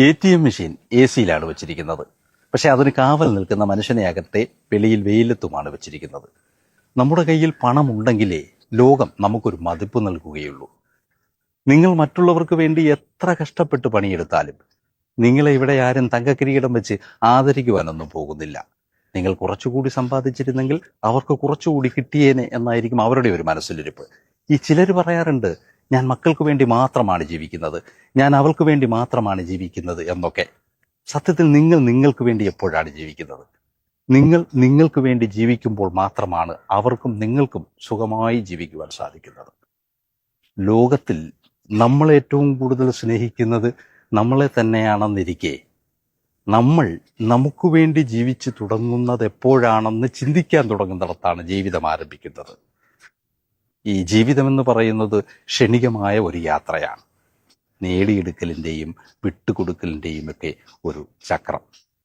A T M machine A സിയിലാണ് വെച്ചിരിക്കുന്നത്. പക്ഷെ അതിന് കാവൽ നിൽക്കുന്ന മനുഷ്യനെ അകത്തെ വെളിയിൽ വെയിലത്തുമാണ് വെച്ചിരിക്കുന്നത്. നമ്മുടെ കയ്യിൽ പണമുണ്ടെങ്കിലേ ലോകം നമുക്കൊരു മതിപ്പ് നൽകുകയുള്ളൂ. നിങ്ങൾ മറ്റുള്ളവർക്ക് വേണ്ടി എത്ര കഷ്ടപ്പെട്ട് പണിയെടുത്താലും നിങ്ങളെ ഇവിടെ ആരും തങ്കക്കിരീടം വെച്ച് ആദരിക്കുവാനൊന്നും പോകുന്നില്ല. നിങ്ങൾ കുറച്ചുകൂടി സമ്പാദിച്ചിരുന്നെങ്കിൽ അവർക്ക് കുറച്ചുകൂടി കിട്ടിയേനെ എന്നായിരിക്കും അവരുടെ ഒരു മനസ്സിലിരിപ്പ്. ഈ ചിലർ പറയാറുണ്ട് ഞാൻ മക്കൾക്ക് വേണ്ടി മാത്രമാണ് ജീവിക്കുന്നത്. ഞാൻ അവൾക്ക് വേണ്ടി മാത്രമാണ് ജീവിക്കുന്നത് എന്നൊക്കെ. സത്യത്തിൽ നിങ്ങൾ നിങ്ങൾക്ക് വേണ്ടി എപ്പോഴാണ് ജീവിക്കുന്നത്? നിങ്ങൾ നിങ്ങൾക്ക് വേണ്ടി ജീവിക്കുമ്പോൾ മാത്രമാണ് അവർക്കും നിങ്ങൾക്കും സുഖമായി ജീവിക്കുവാൻ സാധിക്കുന്നത്. ലോകത്തിൽ നമ്മൾ ഏറ്റവും കൂടുതൽ സ്നേഹിക്കുന്നത് നമ്മളെ തന്നെയാണെന്നിരിക്കെ. നമ്മൾ നമുക്ക് വേണ്ടി ജീവിച്ചു തുടങ്ങുന്നത് എപ്പോഴാണെന്ന് ചിന്തിക്കാൻ തുടങ്ങുന്നിടത്താണ് ജീവിതം ആരംഭിക്കുന്നത്. ഈ ജീവിതമെന്ന് പറയുന്നത് ക്ഷണികമായ ഒരു യാത്രയാണ്. നേടിയെടുക്കലിന്റെയും വിട്ടുകൊടുക്കലിന്റെയും ഒക്കെ ഒരു ചക്രം.